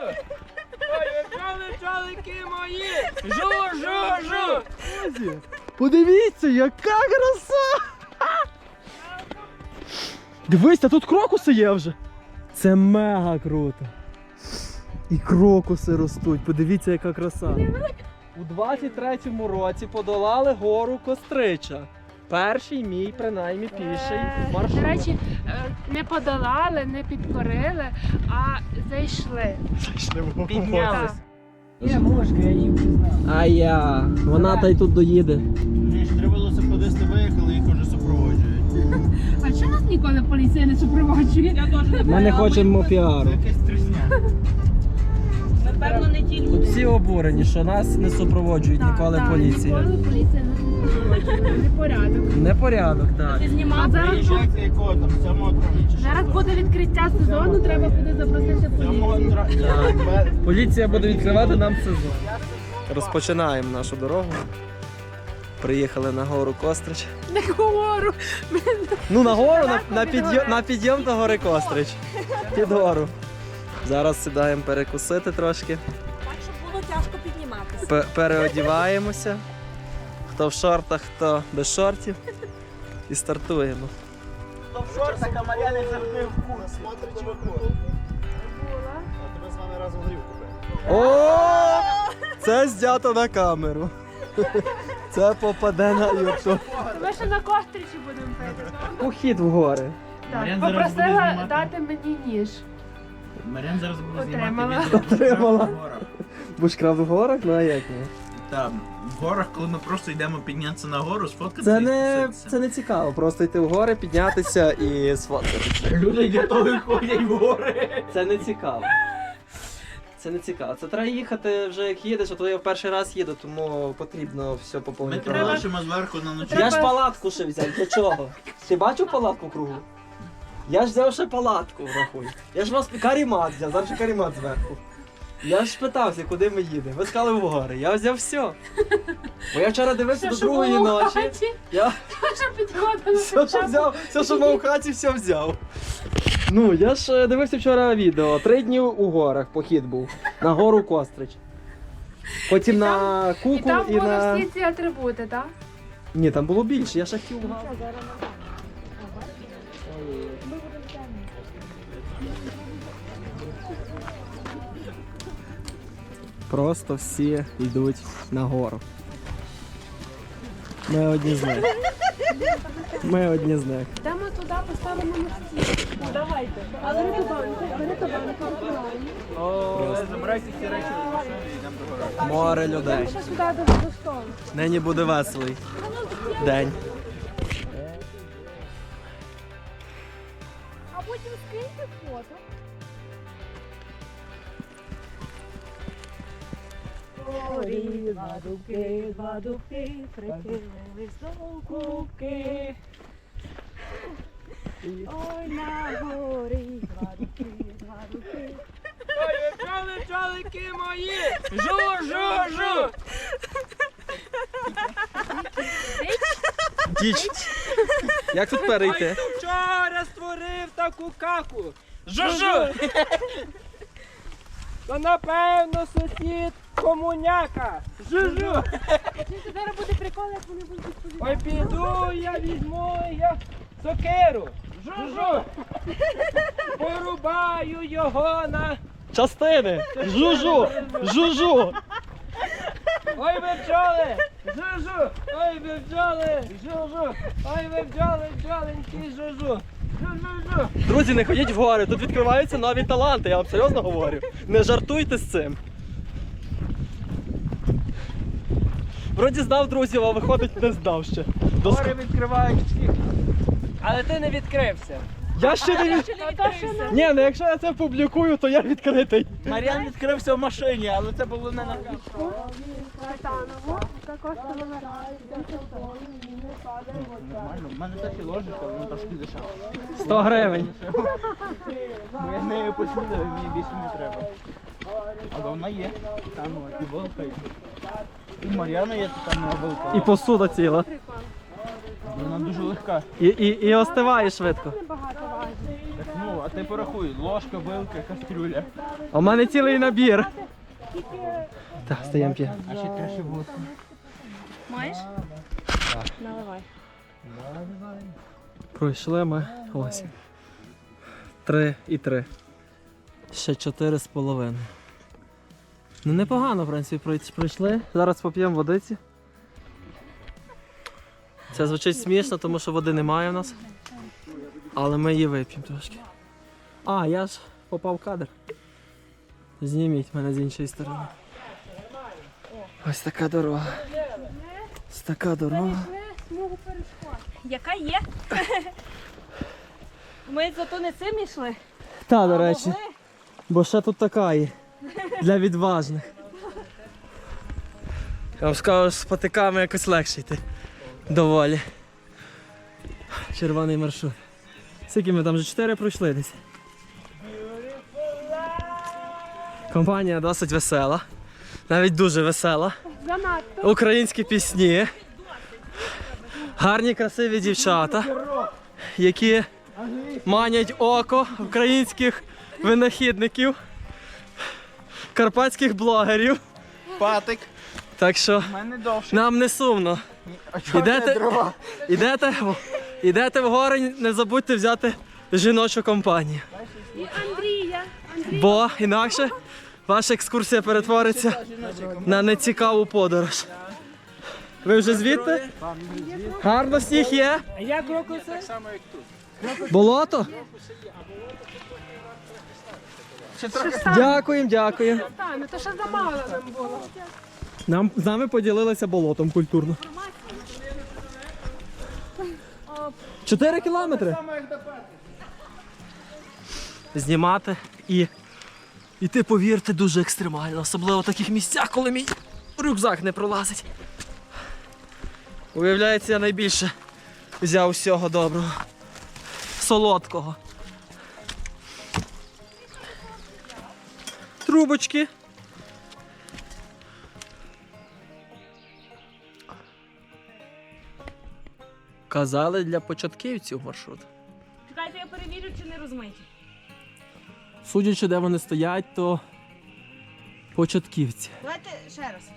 Ой, мої! Жу, жу, жу! Подивіться, яка краса! Дивись, а тут крокуси є вже. Це мега круто. І крокуси ростуть. Подивіться, яка краса. У 23-му році подолали гору Кострича. Перший мій, принаймні, піший маршрут. До речі, е, не подолали, не підкорили, а зайшли. Піднялись. Так. А я. Вона та й тут доїде. Три велосипедисти виїхали, їх уже супроводжують. А чого нас ніколи поліція не супроводжує? Я не Ми не хочемо піару. Якесь трісня. Напевно, не тільки. Тут всі обурені, що нас не супроводжують ніколи поліція. Ніколи поліція не супроводжує. Непорядок. Непорядок, так. Ти знімав зараз? буде- Виїжджається якого там, 7 травня чи Зараз буде відкриття сезону, треба буде запросити 7 поліцію. травня. Поліція буде відкривати нам сезон. Розпочинаємо нашу дорогу. Приїхали на гору Кострич. Не говорю. Ну, на гору, на, на, підйом, на підйом до гори Кострич. Під гору. Зараз сідаємо перекусити трошки, Так, щоб було тяжко підніматися. пе- переодіваємося. Хто в шортах, хто без шортів. І стартуємо. Хто в шортах, а Мар'яни завжди в курсі. А тебе з вами разом горівку пив. О! Це знято на камеру. Це попаде на ютуб. Ми ще на костричі будемо пити. Похід в гори. Так, попросила дати мені ніж. Мар'ян зараз буде Отримала. знімати відео. Отримала. в горах. Бушкрафт в горах, ну а як ні? Там, в горах, коли ми просто йдемо піднятися на гору, сфоткатися Це і не, спуститися. це не цікаво, просто йти в гори, піднятися і сфоткатися. Люди для того ходять в гори. Це не цікаво. Це не цікаво. Це треба їхати вже як їдеш, а то я в перший раз їду, тому потрібно все по повній Ми програмі. зверху на ночі. Я ж палатку ще взяв. Для чого? Ти бачив палатку кругу? Я ж взяв ще палатку, рахуй. Я ж вас карімат взяв, зараз ще карімат зверху. Я ж питався, куди ми їдемо. Ви сказали в гори. Я взяв все. Бо я вчора дивився до другої ночі. Я все, що взяв, все, що мав в хаті, все взяв. Ну, я ж е, дивився вчора відео. Три дні у горах похід був. На гору Кострич. Потім І на там- І там і, були на. всі ці атрибути, так? Ні, там було більше, я ще хотів. Просто всі йдуть на гору. Ми одні з них. Ми одні з них. Йдемо туди, поставимо на стіл. Ну, давайте. Але не туди, бери туди, не перебирай. Забирайте всі речі з машини і йдемо до гори. Море людей. Ще сюди до, до столу. Нині буде веселий день. Фото. Горі, два дубки, два дубки, прихилились до кубки. Ой, на горі, два дубки, два дубки. Ой, бджоли, бджолики мої! Жу, жу, жу! Діч. Як тут перейти? Ой, хто вчора створив таку каку! Жу-жу! То напевно сусід комуняка! Жу-жу! Це зараз буде прикол, як вони будуть відповідати. Ой, піду, я візьму я сокиру! Жу-жу! Порубаю його на... Частини! Жужу! Жужу! Ой, ви бджоли! Жу-жу! Ой, ви бджоли! Жу-жу! Ой, ви бджоли, бджоленькі, жу-жу! Друзі, не ходіть в гори, тут відкриваються нові таланти, я вам серйозно говорю. Не жартуйте з цим. Вроді здав друзів, а виходить не здав ще. До Гори відкривають всіх. Але ти не відкрився. Я ще не від... Ні, ну якщо я це публікую, то я відкритий. Мар'ян відкрився в машині, але це було не на Нормально, в мене так і ложечка, воно трошки дешево. 100 гривень. Бо я нею поснідав, мені більше не треба. Але вона є. Там і волка є. І Мар'яна є там волка. І посуда ціла. Вона дуже легка. І, і, і остиває швидко. Так, ну, а ти порахуй, ложка, вилка, кастрюля. А в мене цілий набір. Так, стаємо п'є. А ще краще було. Маєш? Наливай. Пройшли ми ось. Три і три. Ще чотири з половиною. Ну непогано, в принципі, пройшли. Зараз поп'ємо водиці. Це звучить смішно, тому що води немає в нас. Але ми її вип'ємо трошки. А, я ж попав в кадр. Зніміть мене з іншої сторони. Ось така дорога. Ось така дорога. Яка є? Ми зато не цим ішли. Та, до речі. Бо ще тут така є. Для відважних. Я вам скажу, з патиками якось легше йти. Доволі. Червоний маршрут. Скільки ми там вже 4 пройшли десь. Компанія досить весела. Навіть дуже весела. Українські пісні. Гарні красиві дівчата, які манять око українських винахідників, карпатських блогерів. Патик. Так що нам не сумно. Ідете- Ідете, ідете в гори, не забудьте взяти жіночу компанію. І Андрія. Бо інакше ваша екскурсія перетвориться на нецікаву подорож. Ви вже звідти? Гарно сніг є? А як крокуси? Болото? Дякуємо, дякуємо. Та, ну то ще замало нам було. Нам з нами поділилися болотом культурно. Чотири кілометри. Знімати і іти, повірте, дуже екстремально, особливо в таких місцях, коли мій рюкзак не пролазить. Уявляється, я найбільше взяв всього доброго. Солодкого. Трубочки. Казали для початківців маршрут. Чекайте, я перевірю, чи не розмиті. Судячи, де вони стоять, то початківці. Давайте ще раз.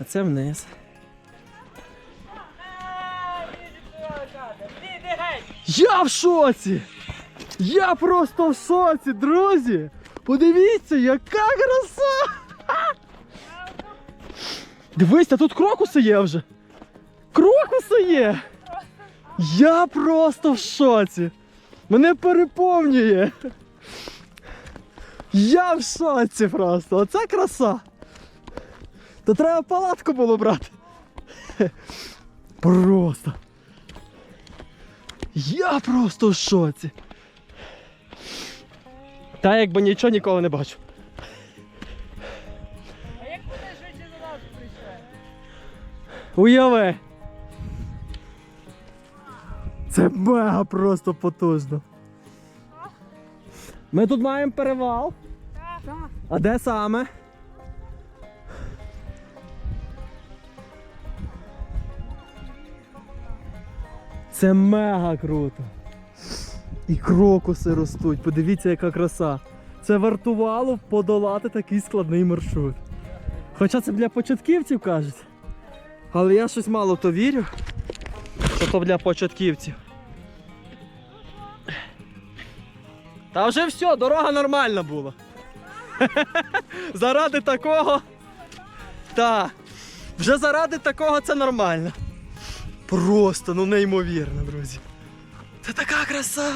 А це вниз. Я в шоці! Я просто в шоці, друзі! Подивіться, яка краса! Дивись, а тут крокуси є вже. Крокуси є! Я просто в шоці! Мене переповнює! Я в шоці просто! Оце краса! То треба палатку було брати. Просто. Я просто в шоці. Та якби нічого ніколи не бачу. А як вони швидше за нас прийшли? Уяви. Це мега просто потужно. Ми тут маємо перевал. А де саме? Це мега круто. І крокуси ростуть. Подивіться, яка краса. Це вартувало подолати такий складний маршрут. Хоча це для початківців кажуть. Але я щось мало то вірю, що то для початківців. Та вже все, дорога нормальна була. заради такого. Та. Вже заради такого це нормально. Просто, ну неймовірно, друзі. Це така краса.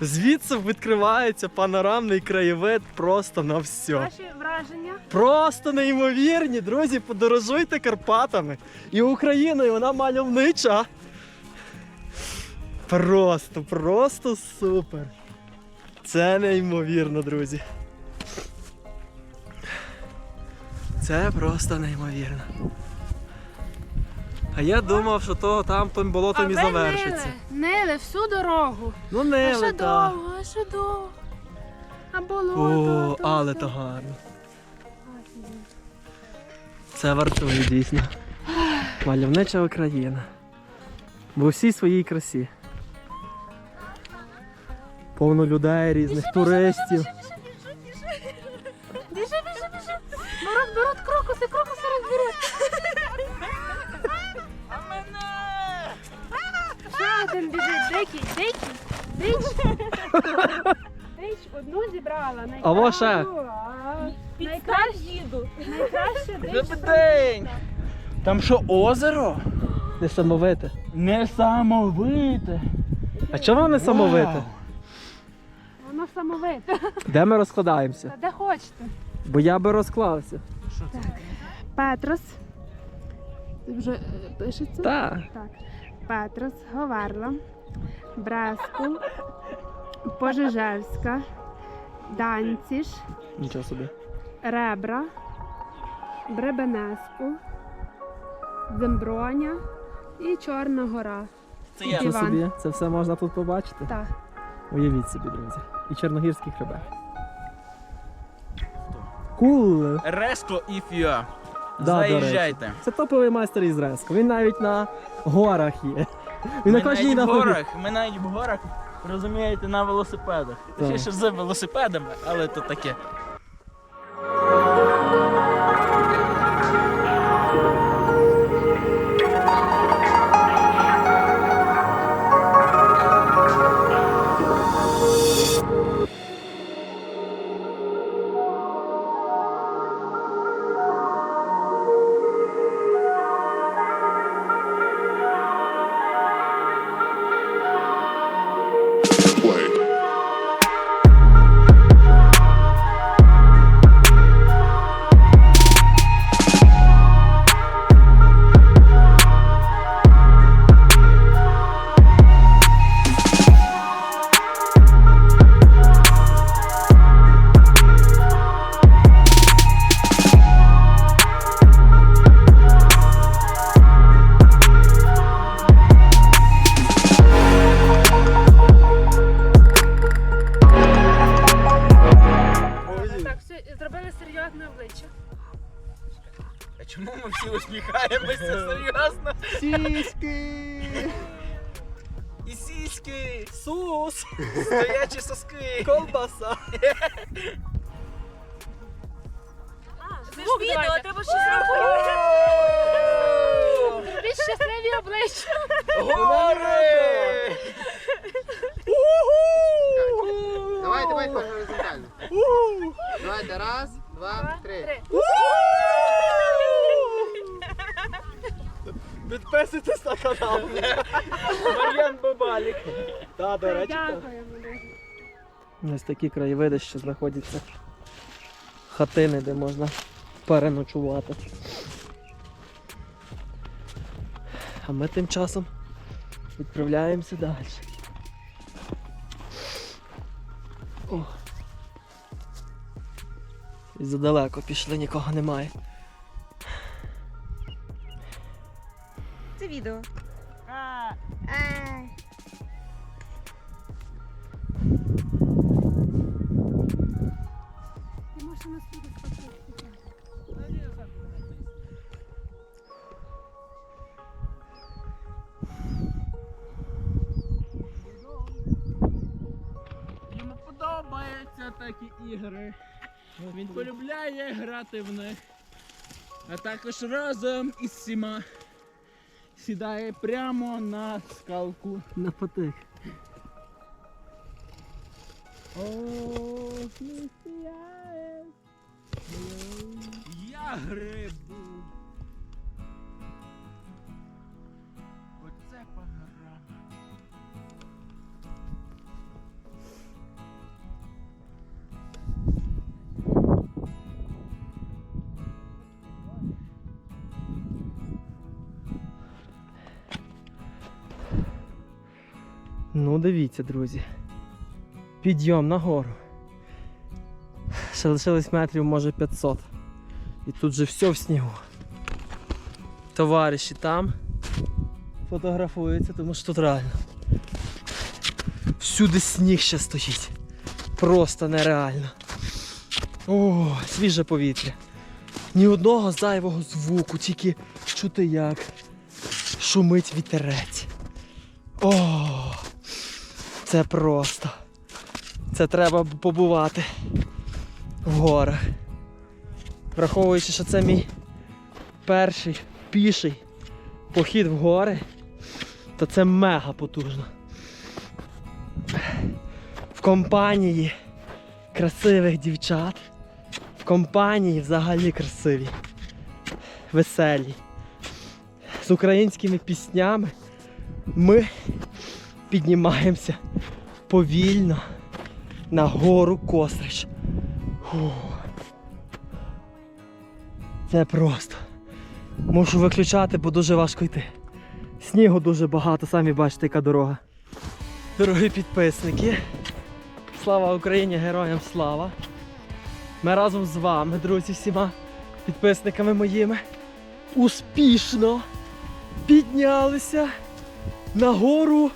Звідси відкривається панорамний краєвид просто на все. Ваші враження? Просто неймовірні, друзі, подорожуйте Карпатами. І Україною вона мальовнича. Просто, просто супер. Це неймовірно, друзі. Це просто неймовірно. А я думав, що то там тим болотом і завершиться. Нили всю дорогу. Ну А не ще та. довго, а ще довго. А болото. О, то але все. то гарно. Це вартує дійсно. Мальовнича Україна. В усій своїй красі. Повно людей, різних туристів. Біжи, біжи, біжи. Беруть, беруть крокуси, крокуси розберуть. А мене! Ще один біжить, дикий, дикий, дич. Дич одну зібрала. А во ще. найкращу, Найкраще їду. Найкраще дич. Добрий день! Там що, озеро? Несамовите. Несамовите. А чого несамовите? Вау. Воно. Де ми розкладаємося? Та де хочете. Бо я би розклався. Петрос. Вже е, пишеться? Так. Так. Петрос, Говерла, Брескул, Пожежевська, Данціш, Нічого собі. Ребра, Бребенеску, Земброня і Чорна гора. Це Нічого Іван. собі. Це все можна тут побачити. Так. Уявіть собі, друзі. І чорногірський хребет. Кул. Реско іфіа. Да, Заїжджайте. Це топовий майстер із Реско. Він навіть на горах є. Він на кожній на горах, ми навіть в горах, розумієте, на велосипедах. Точніше з велосипедами, але то таке. Сіськи! І сіськи, Сус! стоячі соски. Колбаса! Звук відео, треба щось робити. Робіть щасливі обличчя. Гори! Давай, давай по горизонтально. Давайте, раз, два, три. Підписуйтесь на канал. Мар'ян Бабалік. Та, до речі. так. Дякуємо. Ось такі краєвиди, що знаходяться хатини, де можна переночувати. А ми тим часом відправляємося далі. О. І задалеко пішли, нікого немає. Відео. Нас туди спустити. Йому подобаються такі ігри. Він полюбляє грати в них. А також разом із всіма сідає прямо на скалку. На потик. О, сміхає. Я грибу. Ну, дивіться, друзі. Підйом нагору. Ще лишилось метрів, може 500. І тут же все в снігу. Товариші там фотографуються, тому що тут реально. Всюди сніг ще стоїть. Просто нереально. О, свіже повітря. Ні одного зайвого звуку, тільки чути як шумить вітерець. О, це просто. це треба побувати в горах. Враховуючи, що це мій перший піший похід в гори, то це мега потужно. В компанії красивих дівчат, в компанії взагалі красиві, веселі, з українськими піснями ми піднімаємося повільно на гору Кострич. Фу. Це просто. Мушу виключати, бо дуже важко йти. Снігу дуже багато, самі бачите, яка дорога. Дорогі підписники. Слава Україні, героям слава! Ми разом з вами, друзі, всіма підписниками моїми, успішно піднялися на гору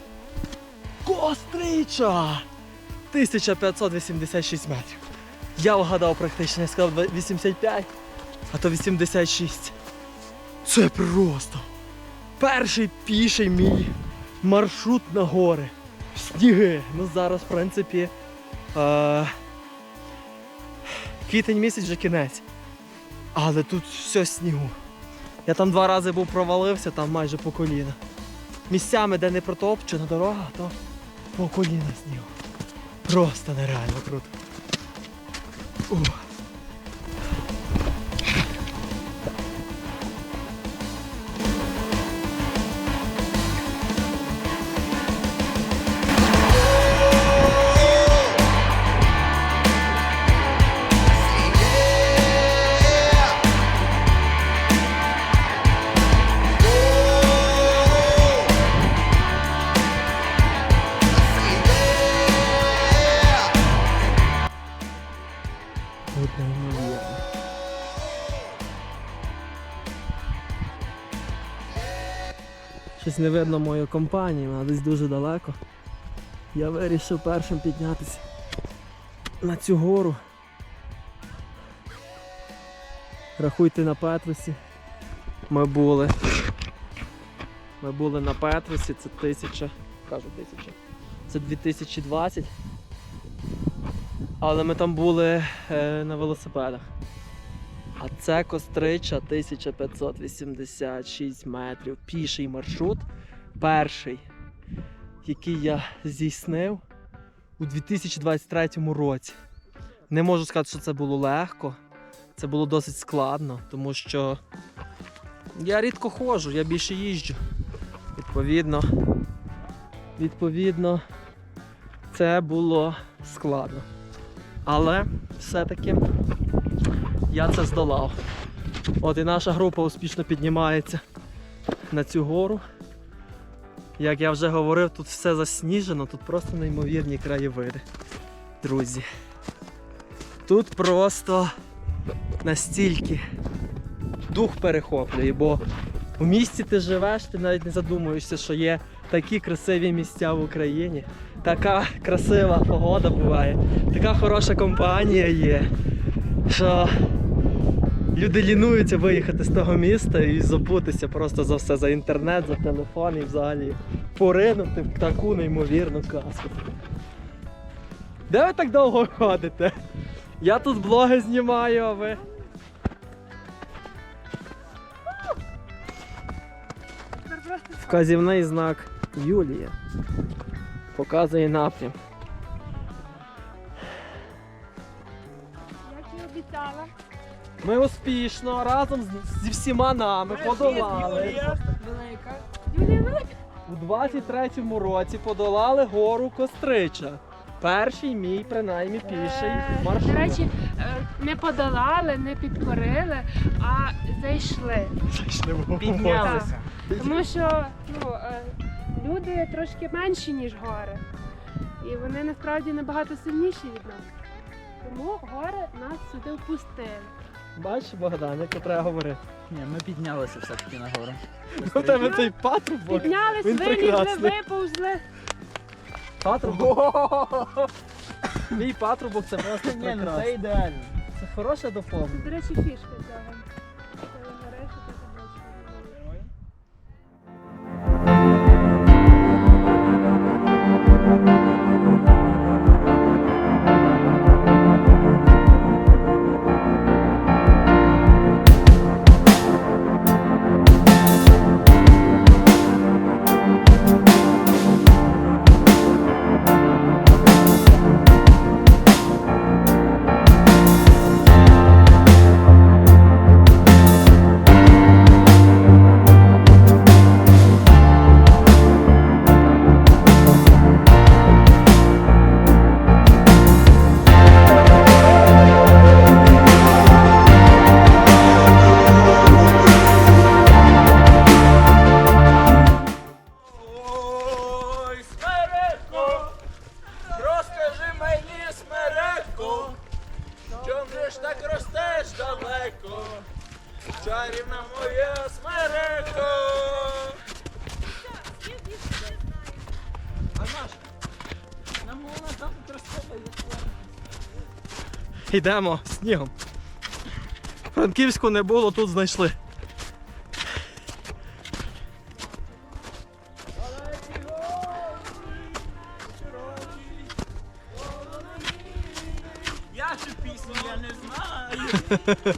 Кострича! 1586 метрів. Я вгадав практично, я сказав 85, а то 86. Це просто перший піший мій маршрут на гори. Сніги. Ну зараз, в принципі, е- квітень місяць вже кінець. Але тут все снігу. Я там два рази був провалився, там майже по коліна. Місцями, де не протопчена дорога, то по коліна сніг. Просто нереально круто. Ух. Не видно мою компанію, вона десь дуже далеко. Я вирішив першим піднятися на цю гору. Рахуйте на Петрусі. Ми були. Ми були на Петрусі, це тисяча. Кажу тисяча. Це 2020. Але ми там були е, на велосипедах. А це Кострича 1586 метрів. Піший маршрут. Перший, який я здійснив у 2023 році. Не можу сказати, що це було легко. Це було досить складно, тому що я рідко ходжу, я більше їжджу. Відповідно, відповідно, це було складно. Але все-таки я це здолав. От і наша група успішно піднімається на цю гору. Як я вже говорив, тут все засніжено, тут просто неймовірні краєвиди. Друзі. Тут просто настільки дух перехоплює, бо в місті ти живеш, ти навіть не задумуєшся, що є такі красиві місця в Україні. Така красива погода буває, така хороша компанія є, що люди лінуються виїхати з того міста і забутися просто за все, за інтернет, за телефон і взагалі поринути в таку неймовірну казку. Де ви так довго ходите? Я тут блоги знімаю, а ви. Вказівний знак Юлія. Показує напрям. Ми успішно разом з- зі всіма нами подолали. Юлія велика. У 23-му році подолали гору Кострича. Перший мій, принаймні, піший Е, маршрут. До речі, е, не подолали, не підкорили, а зайшли. Зайшли в. Піднялися. Тому що ну, е, люди трошки менші, ніж гори. І вони насправді набагато сильніші від нас. Тому гори нас сюди впустили. Бачиш, Богдан, як треба говорити. Ні, ми піднялися все-таки на гору. У тебе цей патрубок. Піднялись, Він вилізли, прекрасний. виповзли. Патрубок. Мій патрубок це просто Ні, ну прекрасно. це ідеально. Це хороше доповнення. До речі, фішка цього. Цієї гори, що ти Йдемо снігом. Франківську не було, тут знайшли. Я цю пісню я не знаю.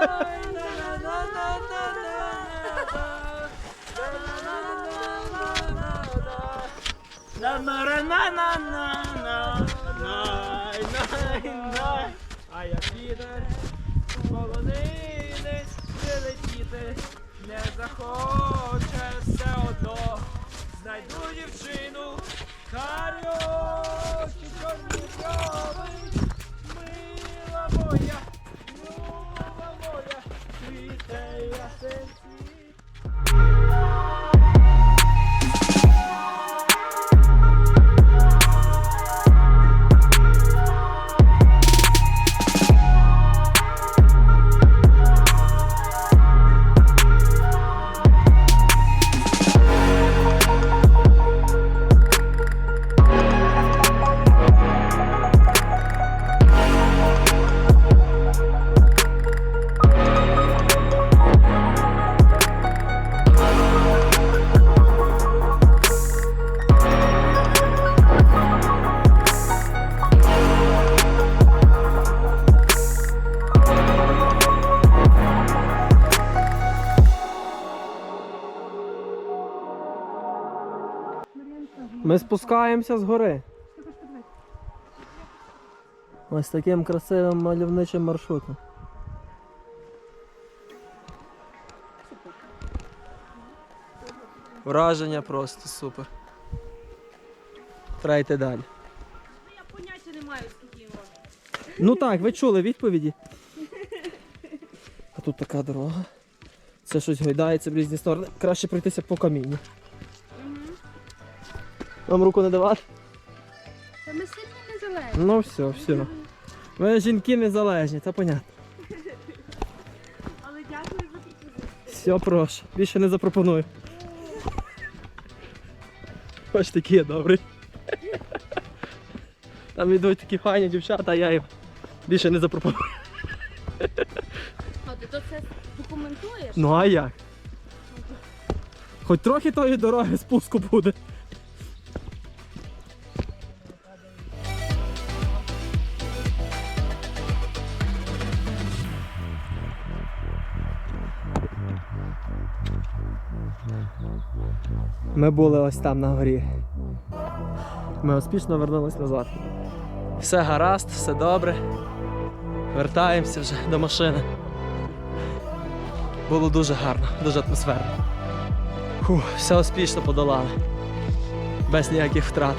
Ми спускаємося з гори. Ось таким красивим мальовничим маршрутом. Враження просто супер. Треба йти далі. Я поняття не маю, скільки його. Ну так, ви чули відповіді. А тут така дорога. Це щось гойдається в різні сторони. Краще пройтися по камінню. Вам руку не давати? Та ми сильні незалежні. Ну все, все. Ви жінки незалежні, це понятно. Але дякую за пропозицію. Все, прошу. Більше не запропоную. Хоч такі є добрий. Там йдуть такі файні дівчата, а я їм більше не запропоную. А ти то це документуєш? Ну а як? Хоч трохи тої дороги спуску буде. Ми були ось там на горі. Ми успішно вернулись назад. Все гаразд, все добре. Вертаємося вже до машини. Було дуже гарно, дуже атмосферно. Фух, все успішно подолали. Без ніяких втрат.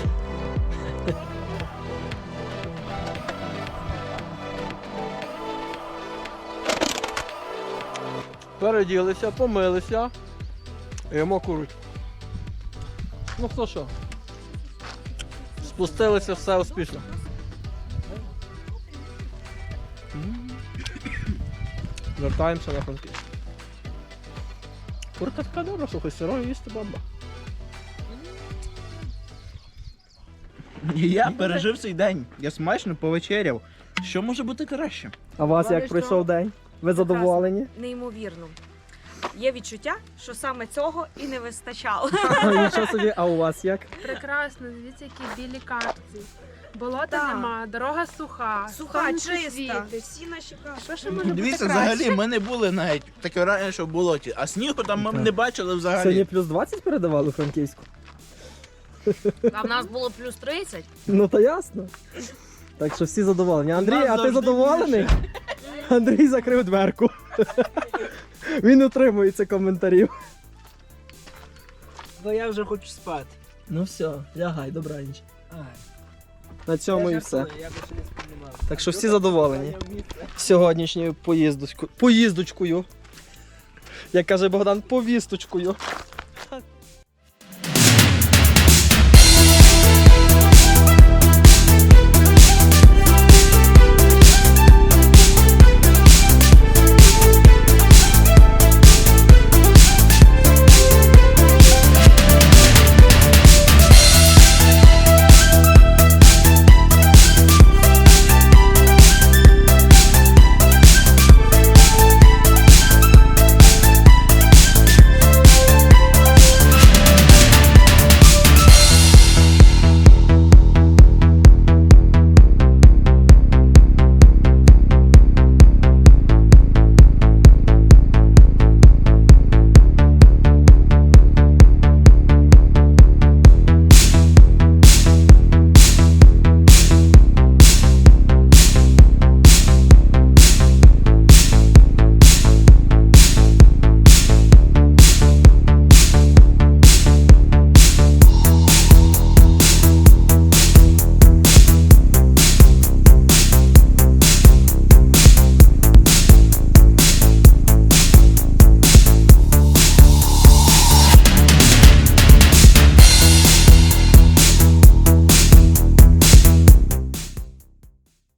Переділися, помилися. Йому куруть. Ну хто що? Спустилися все успішно. Вертаємося на Франківськ. Курка така добра, слухай, сирою їсти бомба. Я пережив цей день. Я смачно повечеряв. Що може бути краще? А у вас як пройшов день? Ви задоволені? Неймовірно. Є відчуття, що саме цього і не вистачало. Нічого собі, а у вас як? Прекрасно, дивіться, які білі капці. Болота Так. нема, дорога суха, Суха, сонце чиста. світить. Всі наші Що ще може Дивіться, бути краще? взагалі ми не були навіть таке враження, що в болоті, а снігу там ми Так. не бачили Сьогодні взагалі. плюс 20 передавали у Франківську? А в нас було плюс 30. Ну то ясно. Так що всі задоволені. Андрій, нас а ти завжди задоволений? Андрій закрив дверку. Він утримується коментарів. Бо я вже хочу спати. Ну все, лягай, добраніч. На цьому і все. Я більше не сподівався. Так що всі задоволені сьогоднішньою поїздочкою. Поїздочкою. Як каже Богдан, повісточкою.